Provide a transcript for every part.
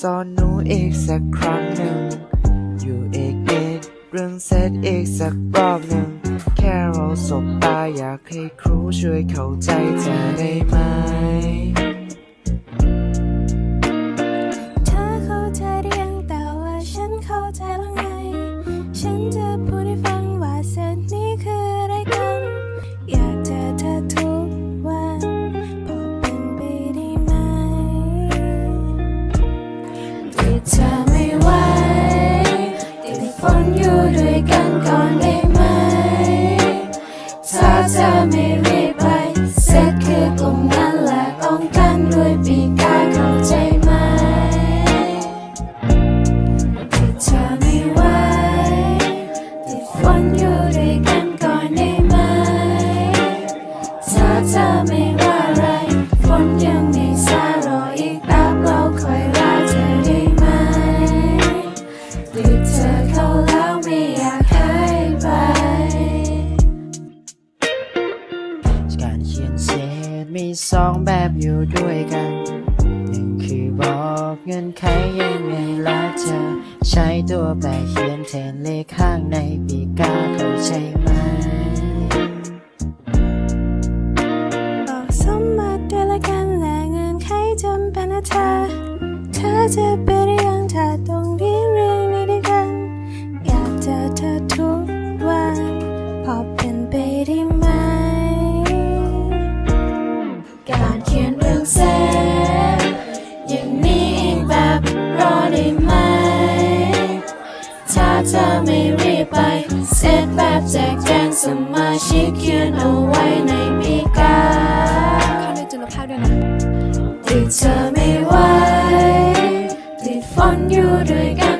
สอนหนูอีกสักครั้งหนึ่ง อยู่อีกนิดเรื่องเสร็จอีกสักรอบหนึ่ง แค่เราสบตาอยากให้ครูช่วยเข้าใจเธอได้ไหม ด้วยกันก่อนได้ไหมถ้าเธอไม่ว่าอะไรฝนยังไม่ซารออีกแป๊บเราค่อยลาเธอได้ไหมหรือเธอเข้าแล้วไม่อยากให้ไป การเขียนเสียดมีสองแบบอยู่ด้วยกัน หนึ่งคือบอกเงินไขยังไงและเธอ ใช้ตัวแปรเขียนแทนเลขข้างในปีกาเข้าใจไหมบอกสมมาด้วยละกันและเงินไขจำเป็นนะเธอเธอจะไปได้ยังถ้าตรงที่ เธอไม่รีบไป เซตแบบแจกแจงสมาชิกเขียนเอาไว้ในปีกาเข้าด้วยจุลภาคด้วยนะที่เธอไม่ไหวติดฝนอยู่ด้วยกัน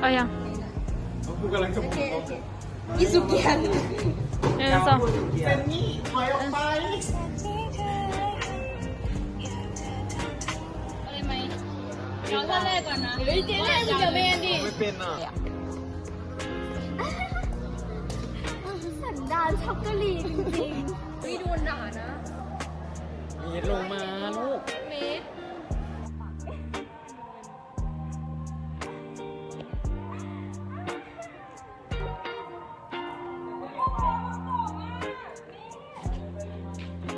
เอายังกูกำลังจะบอกหนึ่งสองเป็นนี่ถอยออกไปอะไรไหมเราท่าแรกก่อนนะเฮ้ยเจ๊แรกมึงจะเบนดิไม่เป็นอะ ดานช็อกโกแลตจริงๆไม่โดนหนานะ มีลงมาลูกมตร